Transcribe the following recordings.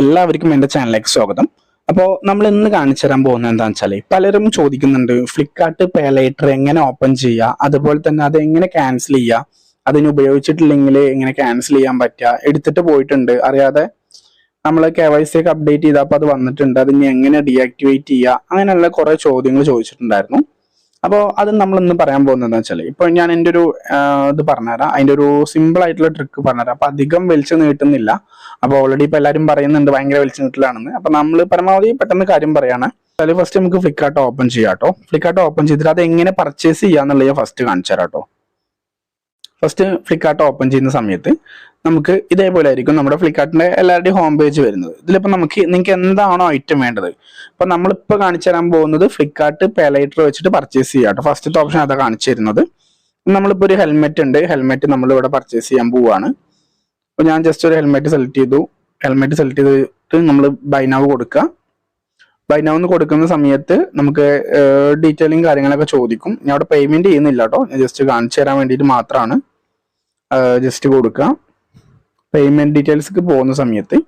എല്ലാവർക്കും എന്റെ ചാനലിലേക്ക് സ്വാഗതം. അപ്പോൾ നമ്മൾ ഇന്ന് കാണിച്ചു തരാൻ പോകുന്നത് എന്താണെന്ന് വെച്ചാൽ പലരും ചോദിക്കുന്നുണ്ട് ഫ്ലിപ്കാർട്ട് പേ ലേറ്റർ എങ്ങനെ ഓപ്പൺ ചെയ്യുക അതുപോലെ തന്നെ അത് എങ്ങനെ ക്യാൻസൽ ചെയ്യുക അതിന് ഉപയോഗിച്ചിട്ടില്ലെങ്കിൽ എങ്ങനെ ക്യാൻസൽ ചെയ്യാൻ പറ്റുക എടുത്തിട്ട് പോയിട്ടുണ്ട്. അറിയാതെ നമ്മൾ കെ വൈ സി ഒക്കെ അപ്ഡേറ്റ് ചെയ്തപ്പോൾ അത് വന്നിട്ടുണ്ട്. അതിന് എങ്ങനെ ഡീആക്ടിവേറ്റ് ചെയ്യുക അങ്ങനെയുള്ള കുറേ ചോദ്യങ്ങൾ ചോദിച്ചിട്ടുണ്ടായിരുന്നു. അപ്പോൾ അത് നമ്മൾ ഇന്ന് പറയാൻ പോകുന്നത് എന്താ വെച്ചാൽ ഇപ്പോൾ ഞാൻ എന്റെ ഒരു ഇത് പറഞ്ഞുതരാം. അതിന്റെ ഒരു സിമ്പിൾ ആയിട്ടുള്ള ട്രിക്ക് പറഞ്ഞുതരാം. അപ്പോൾ അധികം വലിച്ചു നീട്ടുന്നില്ല. അപ്പോൾ ഓൾറെഡി ഇപ്പോൾ എല്ലാവരും പറയുന്നുണ്ട് ഭയങ്കര വലിച്ചു നീട്ടലാണെന്ന്. അപ്പോൾ നമ്മൾ പരമാവധി പെട്ടെന്ന് കാര്യം പറയാണ്. അതിൽ ഫസ്റ്റ് നമുക്ക് ഫ്ലിപ്കാർട്ട് ഓപ്പൺ ചെയ്യാം കേട്ടോ ഫ്ലിപ്കാർട്ട് ഓപ്പൺ ചെയ്തിട്ട് അത് എങ്ങനെ പർച്ചേസ് ചെയ്യാന്നുള്ളത് ഫസ്റ്റ് കാണിച്ചു തരാം കേട്ടോ ഫസ്റ്റ് ഫ്ലിപ്കാർട്ട് ഓപ്പൺ ചെയ്യുന്ന സമയത്ത് നമുക്ക് ഇതേപോലെ ആയിരിക്കും നമ്മുടെ ഫ്ലിപ്പ്കാർട്ടിന്റെ എല്ലാവരുടെയും ഹോം പേജ് വരുന്നത്. ഇതിലിപ്പോൾ നമുക്ക് നിങ്ങൾക്ക് എന്താണോ ഐറ്റം വേണ്ടത്? അപ്പം നമ്മളിപ്പോൾ കാണിച്ചു തരാൻ പോകുന്നത് ഫ്ലിപ്കാർട്ട് പേലൈറ്റർ വെച്ചിട്ട് പർച്ചേസ് ചെയ്യാം കേട്ടോ. ഫസ്റ്റത്തെ ഓപ്ഷൻ അതാ കാണിച്ചു തരുന്നത്. നമ്മളിപ്പോൾ ഒരു ഹെൽമെറ്റ് ഉണ്ട്. ഹെൽമെറ്റ് നമ്മളിവിടെ പർച്ചേസ് ചെയ്യാൻ പോവുകയാണ് അപ്പോൾ ഞാൻ ജസ്റ്റ് ഒരു ഹെൽമെറ്റ് സെലക്ട് ചെയ്തു. ഹെൽമെറ്റ് സെലക്ട് ചെയ്തിട്ട് നമ്മൾ ബൈനാവ് കൊടുക്കുക. ബൈനാവ് എന്ന് കൊടുക്കുന്ന സമയത്ത് നമുക്ക് ഡീറ്റെയിലും കാര്യങ്ങളൊക്കെ ചോദിക്കും. ഞാൻ അവിടെ പേയ്മെന്റ് ചെയ്യുന്നില്ല കേട്ടോ ജസ്റ്റ് കാണിച്ചു തരാൻ വേണ്ടിയിട്ട് മാത്രമാണ് ജസ്റ്റ് കൊടുക്കുക പേയ്മെന്റ് ഡീറ്റെയിൽസ്ക്ക് പോകുന്ന സമയത്ത്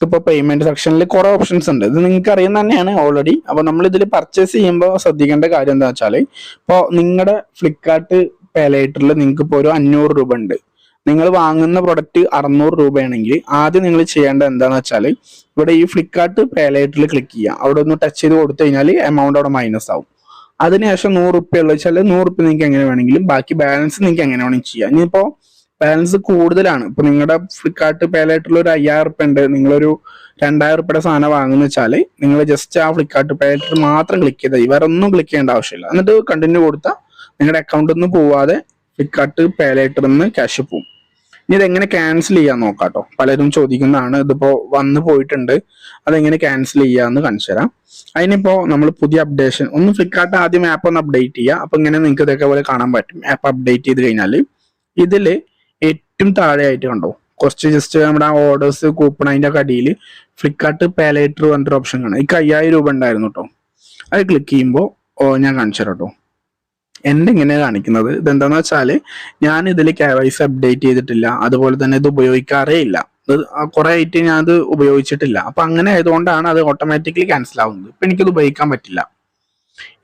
ഇപ്പോൾ പേയ്മെന്റ് സെക്ഷനിൽ കുറെ ഓപ്ഷൻസ് ഉണ്ട്. ഇത് നിങ്ങൾക്ക് അറിയുന്ന തന്നെയാണ് ഓൾറെഡി അപ്പോൾ നമ്മൾ ഇതിൽ പർച്ചേസ് ചെയ്യുമ്പോൾ ശ്രദ്ധിക്കേണ്ട കാര്യം എന്താ വെച്ചാൽ ഇപ്പോൾ നിങ്ങളുടെ ഫ്ലിപ്കാർട്ട് പേലേറ്ററിൽ നിങ്ങൾക്ക് ഇപ്പോൾ ഒരു അഞ്ഞൂറ് രൂപ ഉണ്ട്. നിങ്ങൾ വാങ്ങുന്ന പ്രൊഡക്റ്റ് അറുന്നൂറ് രൂപയാണെങ്കിൽ ആദ്യം നിങ്ങൾ ചെയ്യേണ്ടത് എന്താണെന്ന് വെച്ചാൽ ഇവിടെ ഈ ഫ്ലിപ്കാർട്ട് പേലൈറ്റിൽ ക്ലിക്ക് ചെയ്യുക. അവിടെ ഒന്ന് ടച്ച് ചെയ്ത് കൊടുത്തു കഴിഞ്ഞാൽ എമൗണ്ട് അവിടെ മൈനസ് ആവും. അതിനുശേഷം നൂറ് റുപ്യ ഉള്ള വെച്ചാൽ നൂറ് റുപ്യ നിങ്ങൾക്ക് എങ്ങനെ വേണമെങ്കിലും ബാക്കി ബാലൻസ് നിങ്ങൾക്ക് എങ്ങനെ വേണമെങ്കിലും ചെയ്യാം. ഇനിയിപ്പോൾ ബാലൻസ് കൂടുതലാണ്. ഇപ്പൊ നിങ്ങളുടെ ഫ്ലിപ്കാർട്ട് പേലേറ്ററിൽ ഒരു അയ്യായിരം റുപ്യ ഉണ്ട്. നിങ്ങളൊരു രണ്ടായിരം റുപ്യയുടെ സാധനം വാങ്ങുന്ന വെച്ചാൽ നിങ്ങൾ ജസ്റ്റ് ആ ഫ്ലിപ്കാർട്ട് പേലൈറ്റിൽ മാത്രം ക്ലിക്ക് ചെയ്താൽ മതി. വേറെ ഒന്നും ക്ലിക്ക് ചെയ്യേണ്ട ആവശ്യമില്ല. എന്നിട്ട് കണ്ടിന്യൂ കൊടുത്താൽ നിങ്ങളുടെ അക്കൗണ്ടിൽ നിന്ന് പോവാതെ ഫ്ലിപ്കാർട്ട് പേലേറ്ററിൽ നിന്ന് ക്യാഷ് പോവും. ഇനി ഇതെങ്ങനെ ക്യാൻസൽ ചെയ്യാൻ നോക്കാട്ടോ. പലരും ചോദിക്കുന്നതാണ് ഇതിപ്പോ വന്നു പോയിട്ടുണ്ട് അതെങ്ങനെ ക്യാൻസൽ ചെയ്യാന്ന് കാണിച്ചു തരാം അതിനിപ്പോ നമ്മൾ പുതിയ അപ്ഡേഷൻ ഒന്ന് ഫ്ലിപ്കാർട്ട് ആദ്യം ആപ്പ് ഒന്ന് അപ്ഡേറ്റ് ചെയ്യുക അപ്പൊ ഇങ്ങനെ നിങ്ങൾക്ക് ഇതൊക്കെ പോലെ കാണാൻ പറ്റും ആപ്പ് അപ്ഡേറ്റ് ചെയ്ത് കഴിഞ്ഞാൽ ഇതിൽ ഏറ്റവും താഴെയായിട്ട് കണ്ടോ കുറച്ച് ജസ്റ്റ് നമ്മുടെ ഓർഡേഴ്സ് കൂപ്പൺ അതിന്റെ ഒക്കെ അടിയിൽ ഫ്ലിപ്കാർട്ട് പാലേറ്റർ പറഞ്ഞിട്ടൊരു ഓപ്ഷൻ കാണാം. എനിക്ക് അയ്യായിരം രൂപ ഉണ്ടായിരുന്നു കേട്ടോ അത് ക്ലിക്ക് ചെയ്യുമ്പോൾ ഞാൻ കാണിച്ചു തരാം കേട്ടോ എന്റെ ഇങ്ങനെ കാണിക്കുന്നത്? ഇതെന്താന്ന് വെച്ചാൽ ഞാൻ ഇതിൽ കെ വൈ സി അപ്ഡേറ്റ് ചെയ്തിട്ടില്ല. അതുപോലെ തന്നെ ഇത് ഉപയോഗിക്കാറേ ഇല്ല. കുറെ ആയിട്ട് ഞാൻ അത് ഉപയോഗിച്ചിട്ടില്ല. അപ്പൊ അങ്ങനെ ആയതുകൊണ്ടാണ് അത് ഓട്ടോമാറ്റിക്കലി ക്യാൻസൽ ആവുന്നത്. ഇപ്പൊ എനിക്കത് ഉപയോഗിക്കാൻ പറ്റില്ല.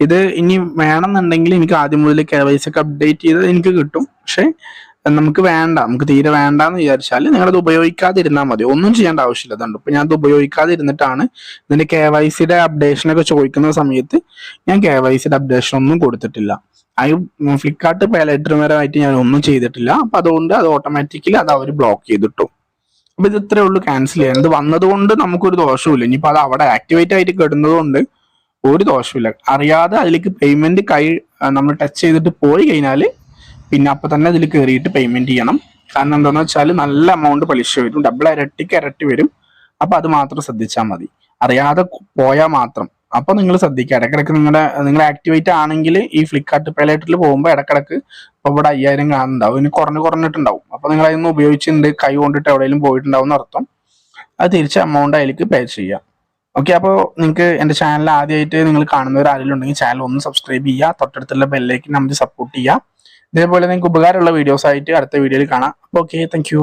ഇത് ഇനി വേണമെന്നുണ്ടെങ്കിൽ എനിക്ക് ആദ്യം മുതൽ കെ വൈ സി ഒക്കെ അപ്ഡേറ്റ് ചെയ്ത് എനിക്ക് കിട്ടും. പക്ഷെ നമുക്ക് വേണ്ട നമുക്ക് തീരെ വേണ്ട എന്ന് വിചാരിച്ചാൽ അത് ഉപയോഗിക്കാതിരുന്നാൽ മതി. ഒന്നും ചെയ്യേണ്ട ആവശ്യമില്ല. അതുകൊണ്ട് ഇപ്പൊ ഞാൻ അത് ഉപയോഗിക്കാതിരുന്നിട്ടാണ് ഇതിന്റെ കെ വൈ സിയുടെ അപ്ഡേഷനൊക്കെ ചോദിക്കുന്ന സമയത്ത് ഞാൻ കെ വൈ സിയുടെ അപ്ഡേഷൻ ഒന്നും കൊടുത്തിട്ടില്ല. അത് ഫ്ലിപ്കാർട്ട് പേലറ്റർമാരായിട്ട് ഞാൻ ഒന്നും ചെയ്തിട്ടില്ല. അപ്പൊ അതുകൊണ്ട് അത് ഓട്ടോമാറ്റിക്കലി അത് അവർ ബ്ലോക്ക് ചെയ്തിട്ടു. അപ്പൊ ഇത് ഇത്രേ ഉള്ളൂ ക്യാൻസൽ ചെയ്യാൻ. ഇത് വന്നതുകൊണ്ട് നമുക്കൊരു ദോഷമില്ല ഇനിയിപ്പോ അത് അവിടെ ആക്ടിവേറ്റ് ആയിട്ട് കിടന്നത് കൊണ്ട് ഒരു ദോഷമില്ല അറിയാതെ അതിലേക്ക് പേയ്മെന്റ് കൈ നമ്മൾ ടച്ച് ചെയ്തിട്ട് പോയി കഴിഞ്ഞാൽ പിന്നെ അപ്പൊ തന്നെ അതിൽ കയറിയിട്ട് പേയ്മെന്റ് ചെയ്യണം. കാരണം എന്താണെന്ന് വെച്ചാൽ നല്ല എമൗണ്ട് പലിശ വരും. ഡബിൾ ഇരട്ടിക്ക് ഇരട്ടി വരും. അപ്പൊ അത് മാത്രം ശ്രദ്ധിച്ചാൽ മതി. അറിയാതെ പോയാൽ മാത്രം. അപ്പൊ നിങ്ങൾ ശ്രദ്ധിക്കുക. ഇടക്കിടക്ക് നിങ്ങളുടെ നിങ്ങൾ ആക്ടിവേറ്റ് ആണെങ്കിൽ ഈ ഫ്ലിപ്കാർട്ട് പേലേറ്ററിൽ പോകുമ്പോൾ ഇടക്കിടക്ക് ഇപ്പൊ ഇവിടെ അയ്യായിരം കാണുന്നുണ്ടാവും. ഇനി കുറഞ്ഞു കുറഞ്ഞിട്ടുണ്ടാവും. അപ്പൊ നിങ്ങൾ അതിന് ഉപയോഗിച്ചിട്ടുണ്ട് കൈ കൊണ്ടിട്ട് എവിടെയെങ്കിലും പോയിട്ടുണ്ടാവും അർത്ഥം. അത് തിരിച്ച് എമൗണ്ട് അതിലേക്ക് പേ ചെയ്യാം ഓക്കെ അപ്പോൾ നിങ്ങൾക്ക് എന്റെ ചാനൽ ആദ്യമായിട്ട് നിങ്ങൾ കാണുന്നവർ ആരെങ്കിലും ഉണ്ടെങ്കിൽ ചാനൽ ഒന്ന് സബ്സ്ക്രൈബ് ചെയ്യുക. തൊട്ടടുത്തുള്ള ബെല്ലേക്ക് നമുക്ക് സപ്പോർട്ട് ചെയ്യുക. ഇതേപോലെ നിങ്ങൾക്ക് ഉപകാരമുള്ള വീഡിയോസ് ആയിട്ട് അടുത്ത വീഡിയോയിൽ കാണാം. Okay thank